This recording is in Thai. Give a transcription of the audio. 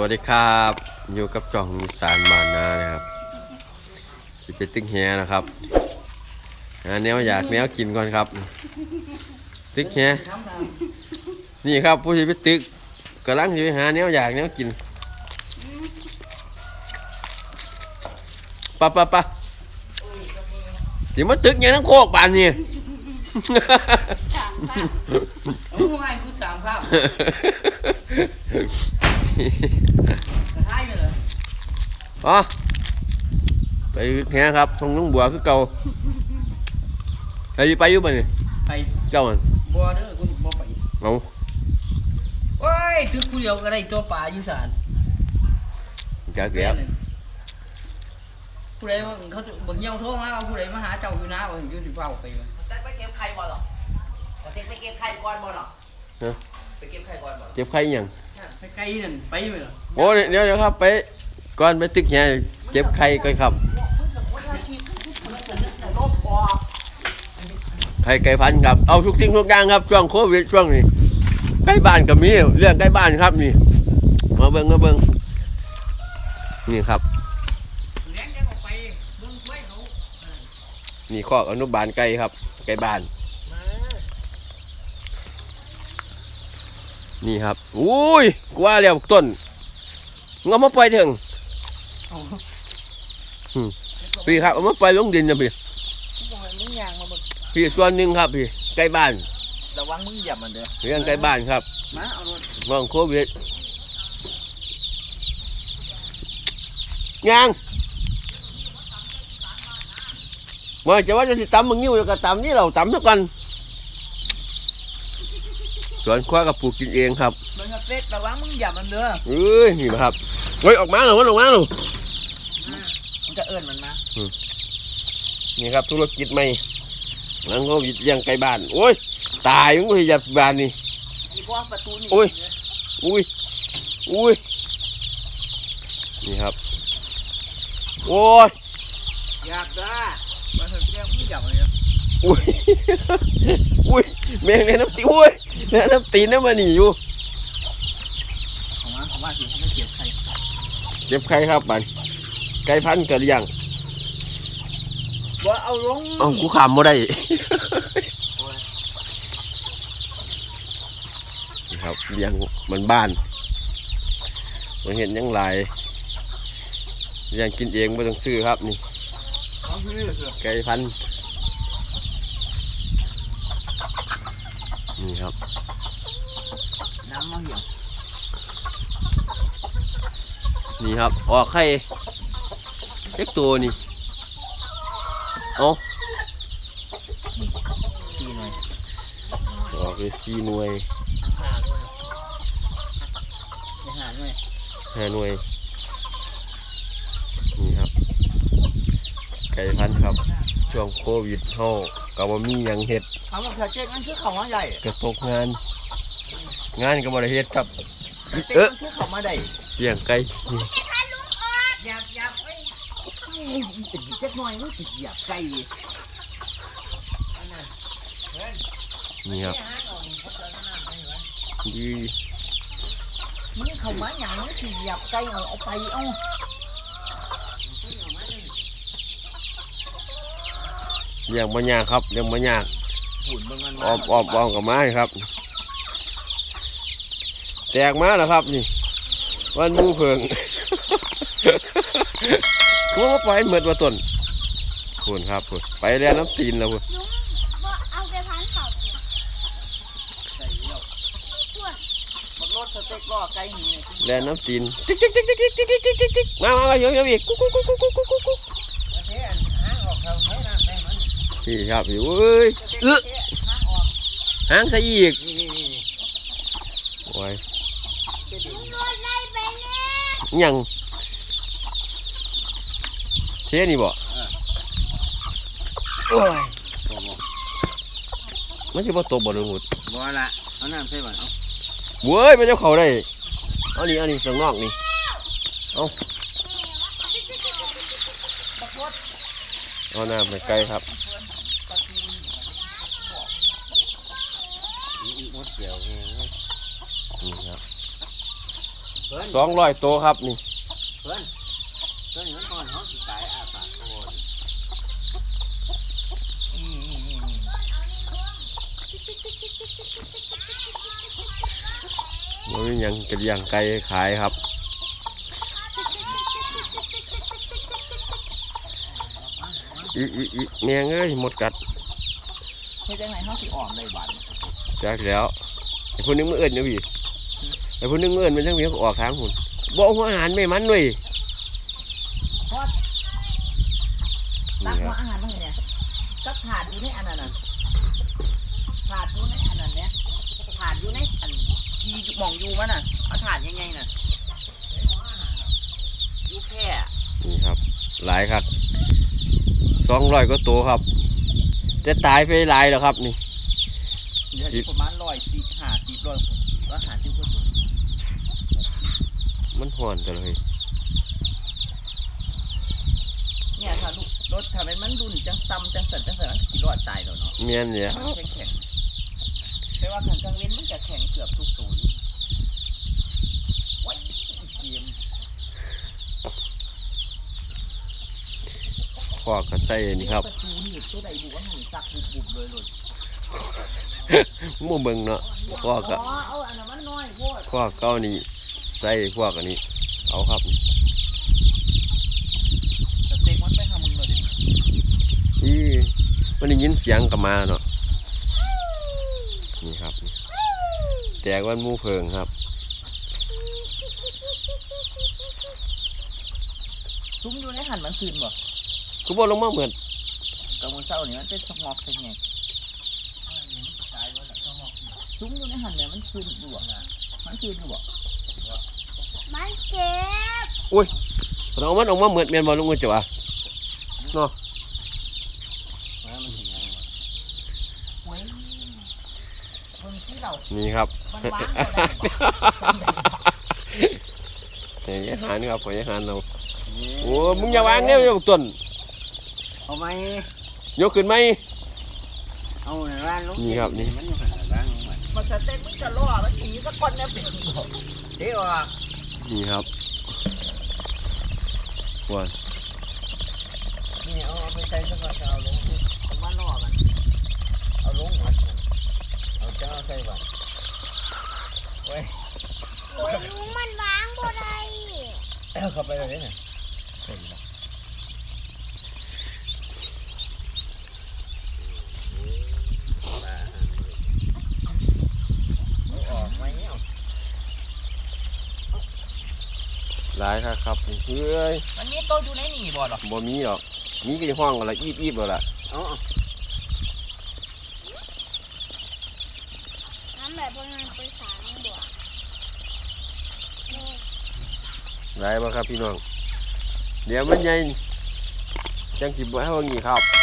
วัสดีครับ อยู่กับจ่องอีสานมานนานะครับสิไปตึกแฮนะครับหาแนวอยากแนวกินก่อนครับ ตึกแฮนี่ครับผู้ที่ไปตึกกำลังอยู่หาแนวอยากแนวกินปะปะปะเดี๋ยวมาตึกยังทั้งโคกบานนี่เอาผู้ให้กูสามภาพกระ ทายไปเลยอ๋อไปแฮครับทงลุงบัวคือเก่าไปอยู่ไปอยู่ไปนี่ไปเจ้ามันบัวเด้อกูบ่ไปเอาโอ้ยตึกกูเดียวก็ได้ตัวป่าอยู่ศาลจากแล้วผู้ใดว่าเขาจะเบิ่งเหี่ยวโทรมาว่าผู้ใดมาหาเจ้าอยู่นะว่าอยู่สิเฝ้าไปว่าแต่ไปเก็บไข่บ่หรอแต่ไปเก็บไข่ก่อนบ่หรอฮะไปเก็บไข่ก่อนบ่เจ็บไข้ยัง ไปไกลนั่นไปไปเหรอโอ้เดี๋ยวเดี๋ยวครับไปก่อนไปตึกแฮเจ็บไข้ก่อนครับไข้ไก่พันธุ์ครับเอาทุกสิ่งทุกอย่างครับช่วงโควิดช่วงนี้ใกล้บ้านก็มีเรื่องใกล้บ้านครับนี่มาเบิ่งมาเบิ่งนี่ครับเลี้ยงแกออกไปเบิ่งไว้เขานี่คอกอนุบาลไก่ครับ ไก่บ้าน นี่ครับ อุ้ยกว่าแล้วต้นงเอามาปล่อยถึงเอาพี่ครับเอามาปล่อยลงดินนะพี่มึงยางมาเบิ่งพี่ส่วนหนึ่งครับพี่ใกล้บ้านระวังมึงเหยียบมันเด้อเรื่องใกล้บ้านครับมาเอารถมองโควิดยังมาจะว่าจะติดตำมึงนิ้วแล้วก็ตำนี่เราตำเท่ากันส่วนข้ากับปลูกกินเองครับ มึงเฟสระวังมึงหยียบมันเด้อเอ้ยนี่นะครับเฮ้ยออกมาหน่อยออกมาหน่อยมึงจะเอิ้นมันมานี่ครับธุรกิจใหม่หลังโควิดเลี้ยังไกลบ้านโอ้ยตายมึงไปยัดบ้านนี่อีพวกประตูนี่โอ้ยอุ้ยอุ้ยนี่ครับโอ้ยอยากได้มันเรียกมึงหยียบมันเด้ออุ้ย อุ้ยแมงในน้ำตีอุ้ยในน้ำตีนน้ำมันหนีอยู่ ของมันของมันสิเขาไม่เก็บไข่เจ็บใครครับบันไก่พันธุ์กระเลียงบ่เอาลงเอ้ากูขำมาได้นี่ครับเลี้ยงมันบ้านมันเห็นหยังหลายเลี้ยงกินเองไม่ต้องซื้อครับนี่ เอาคือเสือไก่พันธุ์นี่ครับน้ำมาเหี่ยว นี่ครับ ออกไข่เล็กตัวนี่เอาทีหน่อยออกเลยสี่หน่วยหาด้วยไปหาด้วยห้าหน่วยนี่ครับ ไก่พันธุ์ครับ ช่วงโควิดเฮากับว่ามีหยังเห็ดเขาบอกเจ๊กมันคือเขามาใหญ่กระตกงาน งานก็บ่ได้เฮ็ดครับเจ๊กเอ๊ะมันคือเขามาได้ เลี้ยงไก่นี่อยากอยากไอ้เจ๊กหน่อยมันสิเหยียบไก่นี่ครับดีมึงเข้ามาหยังมันสิเหยียบไก่เอาเอาไปเอาเลี้ยงบ่ยากครับเลี้ยงบ่ยากหุ่นมึงมันออมออมออมกับไม้ครับ แตกมาแล้วครับนี่ วันมูเพิงกูว่าปล่อยเหมือดว่าต้นคุณครับคุณไปแล้วน้ำตีนแล้วคุณเอาไปพันเขาแล้วส่น้ำตีน้ำตีนติ๊กติ๊กติ๊กติ๊กติ๊กติ๊กติ๊กติ๊กติ๊กมามามาเยอะเยอะอีกกุ๊กกุ๊กกุ๊กกุ๊กกุ๊กกุ๊กกุ๊กพี่ครับพี่เอ้ยเออหางใส่อีกโอ้ย ลุงโดนไล่ไปเนี่ย อิหยังเท่นี่บ่โอ้ยมันจะบ่ตกบ่ลงหุดบ่ละเอาน้ำใส่บ่เอาเว้ยมันจะเข้าได้เอานี่เอานี่ข้างนอกนี่เอาเอาน้ำไปไกลครับหมดเกี่ยวเอง นี่ครับ ต สองร้อยตัวครับนี่เพื่อนเพื่อนมันก่อนเขาสิตายอาปากโอ้ยนี่นี่นี่นี่มันมีหยังกระเดียงไก่ขายครับอีอีอีแมงเอ้ยหมดกัดเฮ็ดจังไงเฮาสิออมได้บาดจากแล้วไอ้คนนึงมือเอิญนะพี่ ไอ้คนนึงมือเอิญมันจังเวียก็ออกทางหุ่นบ่เอาหัวอาหารไม่มันเว้ยตันี่กคหัรัวบอาหารมาให้เนี่ยตักถาดอยู่ในอันนั้นน่ะถาดอยู่ในอันนั้นเนี่ยถาดอยู่ในอันที่หมองอยู่มันน่ะเอาถาดยังไงน่ะอยู่แค่นี่ครับ หลายครับสองร้อยก็ตัวครับ จะตายไปหลายแล้วครับนี่ เดี๋ยวนี้ประมาณร้อยสี่ห้าสิบร้อยร้อยห้าสิบกว่าตัว มันห่อนจังเลยเนี่ยถ้าลูกรถถ้าเป็นมันรุ่นจังซ้ำจังสันจังสันมันก็สิรอดตายแล้วเนาะเมียนเนี่ยแข็งแข็งแต่ว่าขันกลางเว้นมันจะแข็งเกือบทุกตัวอยู่ว้ายเกมขอกระใส่นี่ครับประตูนี่ตัวใดบุกว่าหันซักบุบบุบเลยหลุดหมู่เบิ่งเนาะขอกะอ๋อเอาอันนั้นมันน้อยโพดขอกเก้านี่ใส่พวกอันนี้ เอาครับแต่เต็กมันไปหามึงเลยดิอีมันได้ยินเสียงกลับมาเนาะนี่ครับนี่แตกวันหมูเพิงครับซุ้มอยู่ในหันมันซึนบ่กูบอกลงมาเหมือนกลางวันเช้านี่มันเป็นสงอกใช่ไงซุ้มอยู่ในหันเนี่ยมันซึนอยู่บ่มันซึนอยู่บ่ มันเจ็บเรามันออกมาเหมือนเมียนบอลลุงกันจ้ะวะเนาะว่ามันถึงยังไงเว้ยคนที่เรานี่ครับมันวางบ่ได้บ่เฮ้ยอาหารครับหอยอาหารเราโอ้มึงอย่าวางเนี่ยอย่าต้นเอาไหมยกขึ้นไหมเอาในร้านลูกนี่ครับนี่มันอยู่ข้างหลังร้านของมันมันจะเต้นมึงจะล่อมันหนีสักคนเนี่ยเป็นบ่เดี๋ยวอะ นี่ครับว้านี่เอาเอาไปใส่สักวันจะเอาลงผมว่าล่อมันเอาลงหมดมันเอาเจ้าใส่บัตรเว้ยโอ้ยลุงมันวางบ่ได้เอาเข้าไปเลยเนี่ยเอาออกไหมเนี่ย หลายครับครับเฮ้ยมันมีตัวอยู่ในนี่บ่หรอบ่มีหรอกมีก็จะห้องอะไรอีบอีบแล้วล่ะเอาเอาน้ำแบบพวกนั้นไปสางบ่นี่หลายบ่ครับพี่น้อง เดี๋ยวมันใหญ่จังสิบ่ให้ว่างี้ครับ